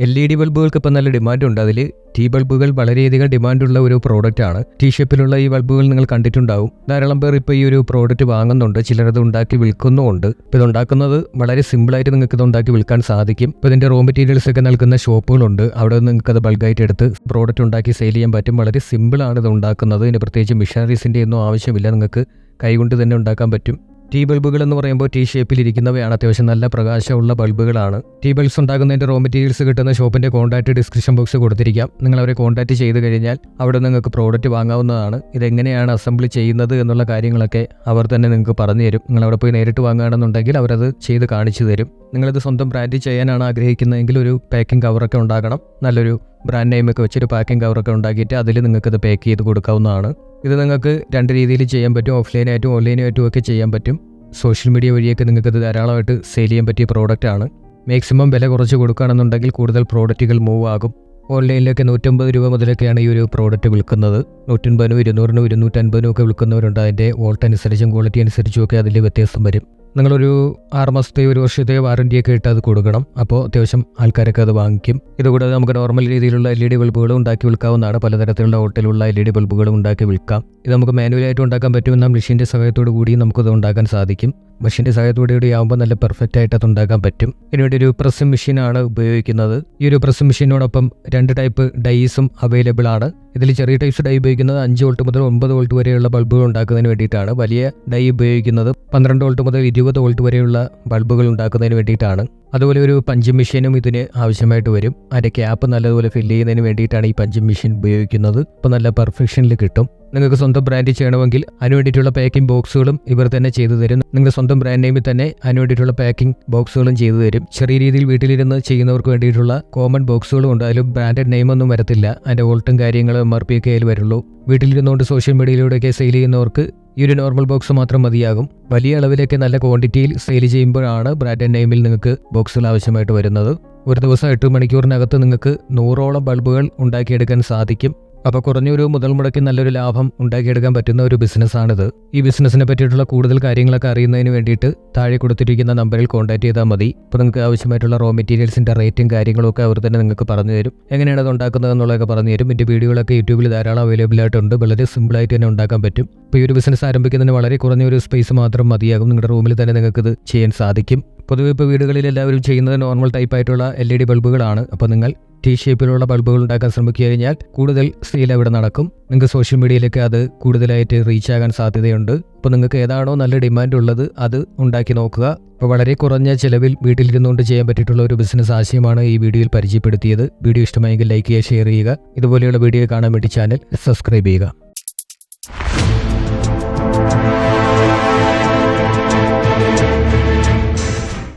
L E D ബൾബുകൾക്ക് ഇപ്പം നല്ല demand ഉണ്ട് അതിൽ ടീ ബൾബുകൾ വളരെയധികം ഡിമാൻഡുള്ള ഒരു പ്രോഡക്റ്റ് ആണ് ടീ ഷേപ്പിലുള്ള ഈ ബൾബുകൾ നിങ്ങൾ കണ്ടിട്ടുണ്ടാവും. ധാരാളം പേർ ഇപ്പോൾ ഈ ഒരു പ്രോഡക്റ്റ് വാങ്ങുന്നുണ്ട്. ചിലരത് ഉണ്ടാക്കി വിൽക്കുന്നുമുണ്ട്. ഇപ്പോൾ ഇത് ഉണ്ടാക്കുന്നത് വളരെ സിമ്പിളായിട്ട് നിങ്ങൾക്ക് ഇത് ഉണ്ടാക്കി വിൽക്കാൻ സാധിക്കും. ഇപ്പോൾ ഇതിന്റെ റോ മെറ്റീരിയൽസ് ഒക്കെ നൽകുന്ന ഷോപ്പുകളുണ്ട്. അവിടെ നിന്ന് നിങ്ങൾക്ക് അത് ബൾക്കായിട്ട് എടുത്ത് പ്രോഡക്റ്റ് ഉണ്ടാക്കി സെയിൽ ചെയ്യാൻ പറ്റും. വളരെ സിമ്പിളാണ് ഇത് ഉണ്ടാക്കുന്നത്. ഇതിന് പ്രത്യേകിച്ച് മിഷനറീസിന്റെ ഒന്നും ആവശ്യമില്ല. നിങ്ങൾക്ക് കൈകൊണ്ട് തന്നെ ഉണ്ടാക്കാൻ പറ്റും. ടീ ബൾബുകൾ എന്ന് പറയുമ്പോൾ ടീ ഷേപ്പിലിരിക്കുന്നവയാണ് അത്യാവശ്യം നല്ല പ്രകാശമുള്ള ബൾബുകളാണ് ടീ ബൾബ്സ് ഉണ്ടാക്കുന്നതിന്റെ റോ മെറ്റീരിയൽസ് കിട്ടുന്ന ഷോപ്പിന്റെ കോൺടാക്റ്റ് ഡിസ്ക്രിപ്ഷൻ ബോക്സ് കൊടുത്തിരിക്കാം. നിങ്ങൾ അവരെ കോൺടാക്ട് ചെയ്ത് കഴിഞ്ഞാൽ അവിടെ നിങ്ങൾക്ക് പ്രോഡക്റ്റ് വാങ്ങാവുന്നതാണ്. ഇതെങ്ങനെയാണ് അസംബിൾ ചെയ്യുന്നത് എന്നുള്ള കാര്യങ്ങളൊക്കെ അവർ തന്നെ നിങ്ങൾക്ക് പറഞ്ഞു തരും. നിങ്ങൾ അവിടെ പോയി നേരിട്ട് വാങ്ങുകയാണെന്നുണ്ടെങ്കിൽ അവരത് ചെയ്ത് കാണിച്ചു തരും. നിങ്ങളിത് സ്വന്തം ബ്രാൻഡ് ചെയ്യാനാണ് ആഗ്രഹിക്കുന്നതെങ്കിൽ ഒരു പാക്കിംഗ് കവറൊക്കെ ഉണ്ടാകണം. നല്ലൊരു ബ്രാൻഡ് നെയിമൊക്കെ വെച്ചൊരു പാക്കിംഗ് കവറൊക്കെ ഉണ്ടാക്കിയിട്ട് അതിൽ നിങ്ങൾക്കത് പാക്ക് ചെയ്ത് കൊടുക്കാവുന്നതാണ്. ഇത് നിങ്ങൾക്ക് രണ്ട് രീതിയിൽ ചെയ്യാൻ പറ്റും. ഓഫ്ലൈനായിട്ടും ഓൺലൈനായിട്ടും ഒക്കെ ചെയ്യാൻ പറ്റും. സോഷ്യൽ മീഡിയ വഴിയൊക്കെ നിങ്ങൾക്കത് ധാരാളമായിട്ട് സെയിൽ ചെയ്യാൻ പറ്റിയ പ്രോഡക്റ്റാണ് മാക്സിമം വില കുറച്ച് കൊടുക്കുകയാണെന്നുണ്ടെങ്കിൽ കൂടുതൽ പ്രോഡക്റ്റുകൾ മൂവ് ആകും. ഓൺലൈനിലൊക്കെ നൂറ്റമ്പത് രൂപ മുതലൊക്കെയാണ് ഈ ഒരു പ്രോഡക്റ്റ് വിൽക്കുന്നത്. നൂറ്റൻപതിനും ഇരുന്നൂറിനും ഇരുന്നൂറ്റൻപതിനും ഒക്കെ വിൽക്കുന്നവരുണ്ട്. അതിന്റെ വോൾട്ട് അനുസരിച്ചും ക്വാളിറ്റി അനുസരിച്ചും ഒക്കെ അതിൽ വ്യത്യാസം വരും. നിങ്ങളൊരു ആറ് മാസത്തെ ഒരു വർഷത്തെ വാറണ്ടിയൊക്കെ ഇട്ട് അത് കൊടുക്കണം. അപ്പോൾ അത്യാവശ്യം ആൾക്കാരൊക്കെ അത് വാങ്ങിക്കും. ഇതുകൂടാതെ നമുക്ക് നോർമൽ രീതിയിലുള്ള എൽ ഇ ഡി ബൾബുകളും ഉണ്ടാക്കി വിൽക്കാവുന്നതാണ്. പലതരത്തിലുള്ള ഹോട്ടലുള്ള എൽ ഇ ഡി ബൾബുകളും ഉണ്ടാക്കി വിൽക്കാം. ഇത് നമുക്ക് മാനുവലായിട്ട് ഉണ്ടാക്കാൻ പറ്റുമെന്ന മെഷീന്റെ സഹായത്തോടു കൂടി നമുക്കത് ഉണ്ടാക്കാൻ സാധിക്കും. മെഷീന്റെ സഹായത്തോടു കൂടി ആകുമ്പോൾ നല്ല പെർഫെക്റ്റ് ആയിട്ട് അത് ഉണ്ടാക്കാൻ പറ്റും ഇതിനുവേണ്ടി ഒരു പ്രസ് മെഷീനാണ് ഉപയോഗിക്കുന്നത്. ഈ ഒരു പ്രസ് മെഷീനോടൊപ്പം രണ്ട് ടൈപ്പ് ഡൈസും അവൈലബിൾ ആണ്. ഇതിൽ ചെറിയ ടൈപ്സ് ഡൈ ഉപയോഗിക്കുന്നത് അഞ്ച് വോൾട്ട് മുതൽ ഒമ്പത് വോൾട്ട് വരെയുള്ള ബൾബുകൾ ഉണ്ടാക്കുന്നതിന് വേണ്ടിയിട്ടാണ്. വലിയ ഡൈ ഉപയോഗിക്കുന്നത് പന്ത്രണ്ട് വോൾട്ട് മുതൽ ഇരുപത് വോൾട്ട് വരെയുള്ള ബൾബുകൾ ഉണ്ടാക്കുന്നതിന് വേണ്ടിയിട്ടാണ്. അതുപോലെ ഒരു പഞ്ചിങ് മെഷീനും ഇതിന് ആവശ്യമായിട്ട് വരും. അതിന്റെ ക്യാപ്പ് നല്ലതുപോലെ ഫില്ല് ചെയ്യുന്നതിന് വേണ്ടിയിട്ടാണ് ഈ പഞ്ചിങ് മെഷീൻ ഉപയോഗിക്കുന്നത്. അപ്പോൾ നല്ല പെർഫെക്ഷനിൽ കിട്ടും. നിങ്ങൾക്ക് സ്വന്തം ബ്രാൻഡ് ചെയ്യണമെങ്കിൽ അതിന് വേണ്ടിയിട്ടുള്ള പാക്കിംഗ് ബോക്സുകളും ഇവർ തന്നെ ചെയ്തു തരും. നിങ്ങളുടെ സ്വന്തം ബ്രാൻഡ് നെയിമിൽ തന്നെ അതിന് വേണ്ടിയിട്ടുള്ള പാക്കിംഗ് ബോക്സുകളും ചെയ്തു തരും. ചെറിയ രീതിയിൽ വീട്ടിലിരുന്ന് ചെയ്യുന്നവർക്ക് വേണ്ടിയിട്ടുള്ള കോമൺ ബോക്സുകളും ഉണ്ട്. അതിലും ബ്രാൻഡഡ് നെയിമൊന്നും വരത്തില്ല. അതിന്റെ വോൾട്ടും കാര്യങ്ങളും എം ആർ പി ഒക്കെ അതിൽ വരുള്ളൂ. വീട്ടിലിരുന്നുകൊണ്ട് സോഷ്യൽ മീഡിയയിലൂടെയൊക്കെ സെയിൽ ചെയ്യുന്നവർക്ക് ഈ ഒരു നോർമൽ ബോക്സ് മാത്രം മതിയാകും. വലിയ അളവിലേക്ക് നല്ല ക്വാണ്ടിറ്റിയിൽ സെയിൽ ചെയ്യുമ്പോഴാണ് ബ്രാൻഡ് നെയിമിൽ നിങ്ങൾക്ക് ബോക്സുകൾ ആവശ്യമായിട്ട് വരുന്നത്. ഒരു ദിവസം എട്ട് മണിക്കൂറിനകത്ത് നിങ്ങൾക്ക് നൂറോളം ബൾബുകൾ ഉണ്ടാക്കിയെടുക്കാൻ സാധിക്കും. അപ്പോൾ കുറഞ്ഞൊരു മുതൽ മുടക്കി നല്ലൊരു ലാഭം ഉണ്ടാക്കിയെടുക്കാൻ പറ്റുന്ന ഒരു ബിസിനസ്സാണിത്. ഈ ബിസിനസ്സിനെ പറ്റിയിട്ടുള്ള കൂടുതൽ കാര്യങ്ങളൊക്കെ അറിയുന്നതിന് വേണ്ടിയിട്ട് താഴെ കൊടുത്തിരിക്കുന്ന നമ്പറിൽ കോൺടാക്ട് ചെയ്താൽ മതി. ഇപ്പോൾ നിങ്ങൾക്ക് ആവശ്യമായിട്ടുള്ള റോ മെറ്റീരിയൽസിന്റെ റേറ്റും കാര്യങ്ങളൊക്കെ അവർ തന്നെ നിങ്ങൾക്ക് പറഞ്ഞു തരും. എങ്ങനെയാണ് അത് ഉണ്ടാക്കുന്നത് എന്നുള്ളതൊക്കെ പറഞ്ഞു തരും. എന്റെ വീഡിയോകളൊക്കെ യൂട്യൂബിൽ ധാരാളം അവൈലബിൾ ആയിട്ടുണ്ട്. വളരെ സിമ്പിളായിട്ട് തന്നെ ഉണ്ടാക്കാൻ പറ്റും. ഇപ്പോൾ ഈ ഒരു ബിസിനസ് ആരംഭിക്കുന്നതിന് വളരെ കുറഞ്ഞ ഒരു സ്പേസ് മാത്രം മതിയാകും. നിങ്ങളുടെ റൂമിൽ തന്നെ നിങ്ങൾക്ക് ഇത് ചെയ്യാൻ സാധിക്കും. പൊതുവെ ഇപ്പോൾ വീടുകളിൽ എല്ലാവരും ചെയ്യുന്നത് നോർമൽ ടൈപ്പ് ആയിട്ടുള്ള എൽ ഇ ഡി ബൾബുകളാണ്. അപ്പോൾ നിങ്ങൾ ടി ഷേപ്പിലുള്ള ബൾബുകൾ ഉണ്ടാക്കാൻ ശ്രമിക്കുക കഴിഞ്ഞാൽ കൂടുതൽ സെയിൽ അവിടെ നടക്കും. നിങ്ങൾക്ക് സോഷ്യൽ മീഡിയയിലേക്ക് അത് കൂടുതലായിട്ട് റീച്ച് ആകാൻ സാധ്യതയുണ്ട്. അപ്പോൾ നിങ്ങൾക്ക് ഏതാണോ നല്ല ഡിമാൻഡ് ഉള്ളത് അത് ഉണ്ടാക്കി നോക്കുക. അപ്പോൾ വളരെ കുറഞ്ഞ ചിലവിൽ വീട്ടിലിരുന്നുകൊണ്ട് ചെയ്യാൻ പറ്റിയിട്ടുള്ള ഒരു ബിസിനസ് ആശയമാണ് ഈ വീഡിയോയിൽ പരിചയപ്പെടുത്തിയത്. വീഡിയോ ഇഷ്ടമായെങ്കിൽ ലൈക്ക് ചെയ്യുക ഷെയർ ചെയ്യുക. ഇതുപോലെയുള്ള വീഡിയോ കാണാൻ വേണ്ടി ചാനൽ സബ്സ്ക്രൈബ് ചെയ്യുക.